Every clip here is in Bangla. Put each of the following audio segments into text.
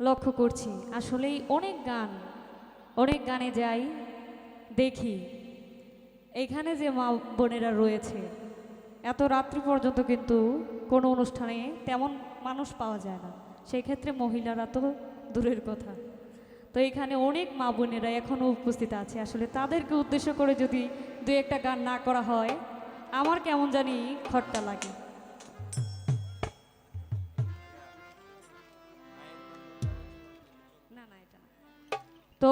লক্ষ্য করছি। আসলেই অনেক গান, অনেক গানে যাই, দেখি। এখানে যে মা বোনেরা রয়েছে, এত রাত্রি পর্যন্ত কিন্তু কোনো অনুষ্ঠানে তেমন মানুষ পাওয়া যায় না। সেই ক্ষেত্রে মহিলারা তো দূরের কথা। তো এখানে অনেক মা বোনেরা এখনও উপস্থিত আছে। আসলে তাদেরকে উদ্দেশ্য করে যদি দু একটা গান না করা হয়, আমার কেমন জানি খট্টা লাগে। তো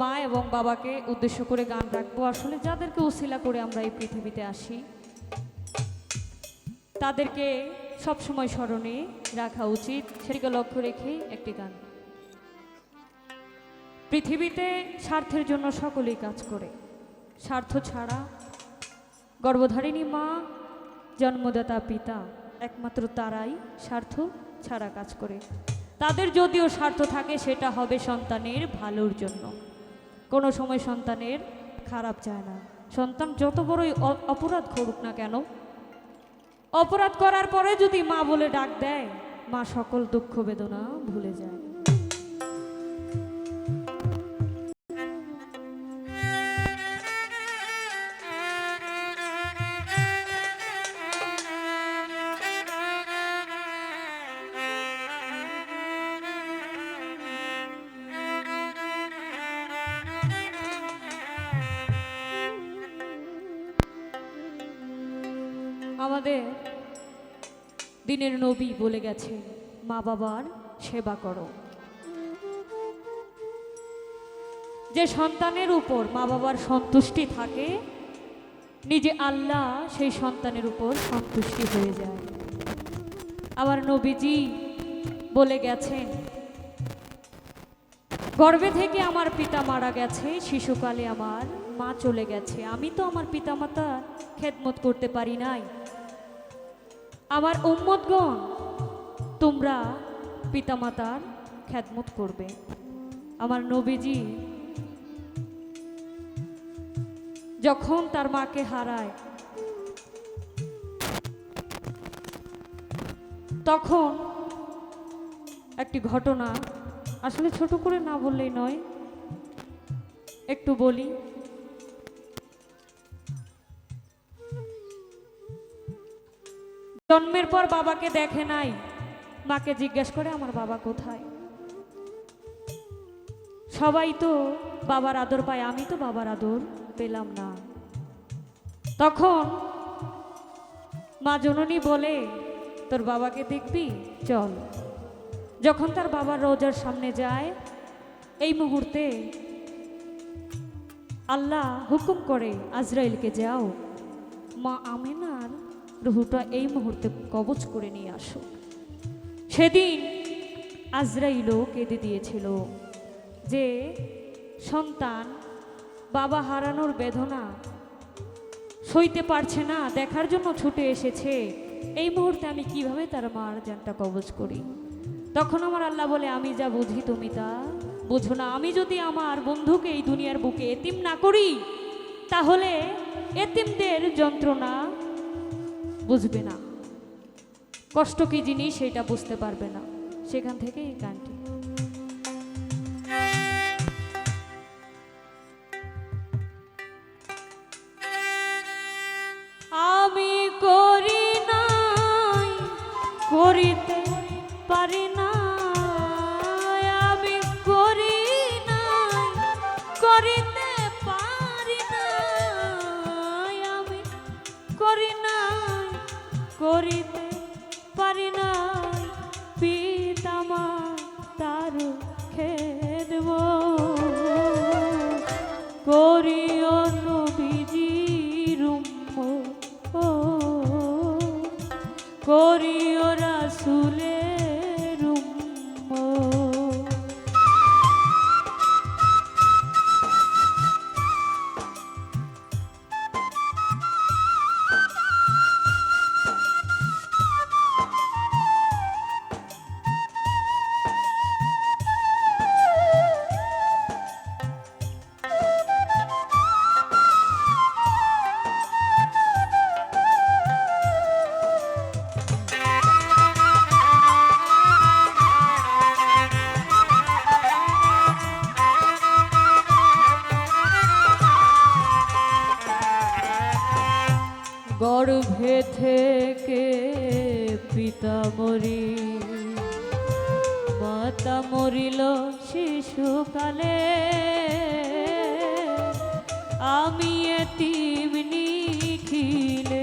মা এবং বাবাকে উদ্দেশ্য করে গান রাখব। আসলে যাদেরকে উশিলা করে আমরা এই পৃথিবীতে আসি, তাদেরকে সবসময় স্মরণে রাখা উচিত। সেটিকে লক্ষ্য রেখে একটি গান। পৃথিবীতে স্বার্থের জন্য সকলেই কাজ করে। স্বার্থ ছাড়া গর্ভধারিণী মা, জন্মদাতা পিতা, একমাত্র তারাই স্বার্থ ছাড়া কাজ করে। তাদের যদিও স্বার্থ থাকে, সেটা হবে সন্তানের ভালোর জন্য। কোনো সময় সন্তানের খারাপ চায় না। সন্তান যত বড়ই অপরাধ করুক না কেন, অপরাধ করার পরে যদি মা বলে ডাক দেয়, মা সকল দুঃখ বেদনা ভুলে যায়। আমাদের দিনের নবী বলে গেছে, মা বাবার সেবা করো। যে সন্তানের উপর মা বাবার সন্তুষ্টি থাকে, নিজে আল্লাহ সেই সন্তানের উপর সন্তুষ্টি হয়ে যায়। আবার নবীজি বলে গেছেন, গর্ভে থেকে আমার পিতা মারা গেছে, শিশুকালে আমার মা চলে গেছে। আমি তো আমার পিতামাতা খেদমত করতে পারি নাই। আমার উম্মতগণ, তোমরা পিতামাতার খেদমত করবে। আমার নবীজি যখন তার মাকে হারায়, তখন একটি ঘটনা, আসলে ছোট করে না বললেই নয়, একটু বলি। জন্মের পর বাবাকে দেখে নাই। মাকে জিজ্ঞেস করে, আমার বাবা কোথায়? সবাই তো বাবার আদর পায়, আমি তো বাবার আদর পেলাম না। তখন মা জননী বলে, তোর বাবাকে দেখবি? চল। যখন তার বাবার রোজার সামনে যায়, এই মুহূর্তে আল্লাহ হুকুম করে, আজরাইলকে যাও। মা আমেনার রুহুটা এই মুহূর্তে কবচ করে নিয়ে আসো সেদিন আজরাইলও কেঁদে দিয়েছিল যে, সন্তান, বাবা হারানোর বেদনা সইতে পারছে না, দেখার জন্য ছুটে এসেছে। এই মুহূর্তে আমি কীভাবে তার মার জানটা কবজ করি? তখন আমার আল্লাহ বলে, আমি যা বুঝি তুমি তা বুঝো না। আমি যদি আমার বন্ধুকে এই দুনিয়ার বুকে এতিম না করি, তাহলে এতিমদের যন্ত্রণা বুঝবে না। কষ্ট কি জিনিস সেটা বুঝতে পারবে না। সেখান থেকে এই গানটি। আমি করি নাই, করিতে পারি না আমি করি নাই, করিতে রাসুলের গর্ভে থেকে পিতা মরি মাতা মরিল শিশুকালে। আমি এ নিখিলে। খিলে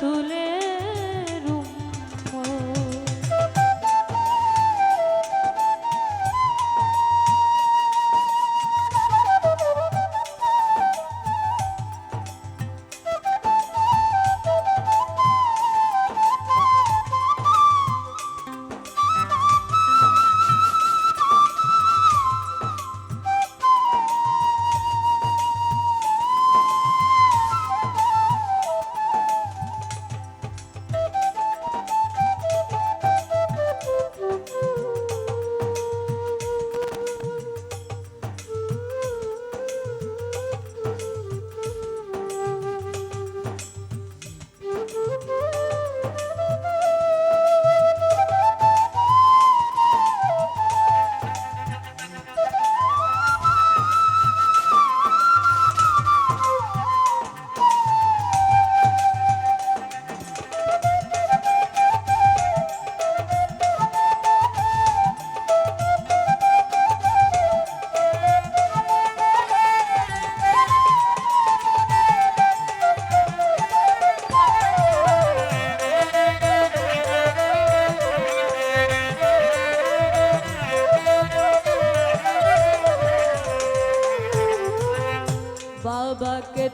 রাসুলের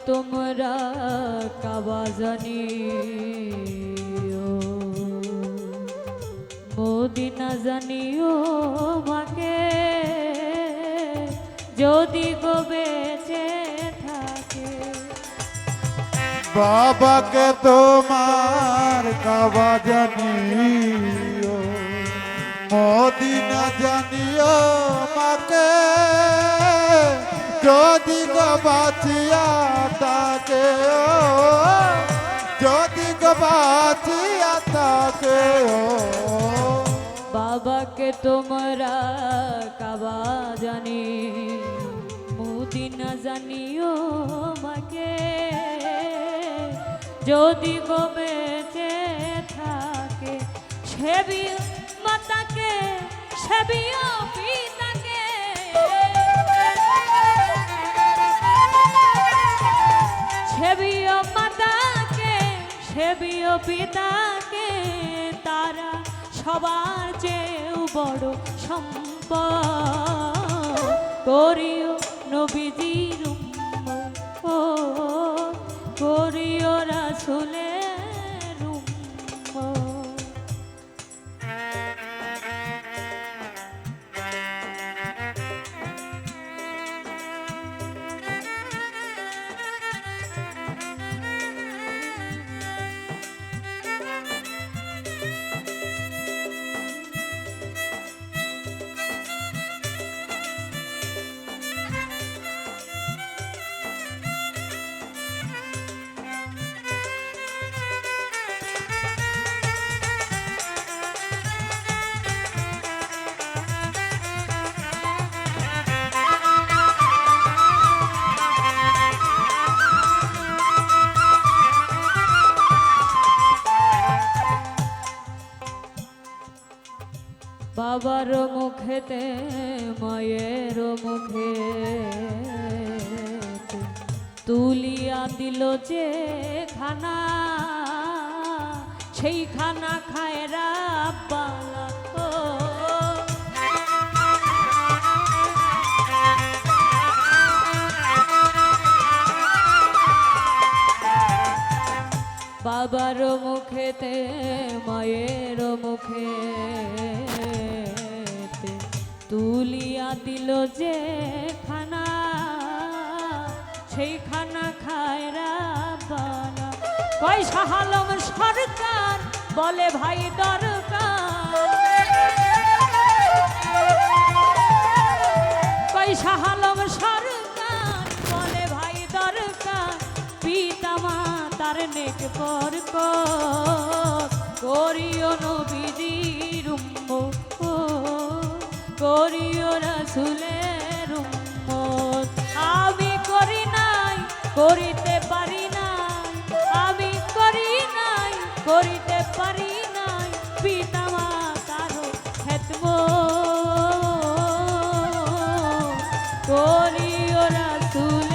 তোমরা কাবা জানি মদিনা জানিও মাকে, যদি গো বেঁচে থাকে। বাবাকে তোমার কাবা জানিও, মদিনা জানিও মাকে। যদি গো বাঁচিয়া তাকে যদি গো বাঁচিয়া তাকে বাবাকে তোমরা কাবা জানি মুদিনা জানিও মাকে যদি গো বেঁচে থাকে সেবি মাতাকে সেবিও সেবিও পিতাকে তারা সবার চেয়েও বড় সম্পদ। করিও নবীজির ও করিও রাসুলের বাবার মুখেতে, মায়ের মুখে তুলিয়া দিল যে খানা, সেই খানা খায়রা পালাত বাবার মুখেতে, মায়ের মুখে তুলিয়া দিল যে খানা, সেই খানা খায় রাবানা কয় শাহালম সরকার বলে ভাই দরকার। কই শাহালম সরকার বলে ভাই দরকার। পিতামা তার নেক পর করিও নবীজির উম্ম করিও রাসুলের উম্মত। আমি করি নাই, করিতে পারি নাই। আমি করি নাই, করিতে পারি নাই। পিতামা তারও হেতম করিও রাসুলের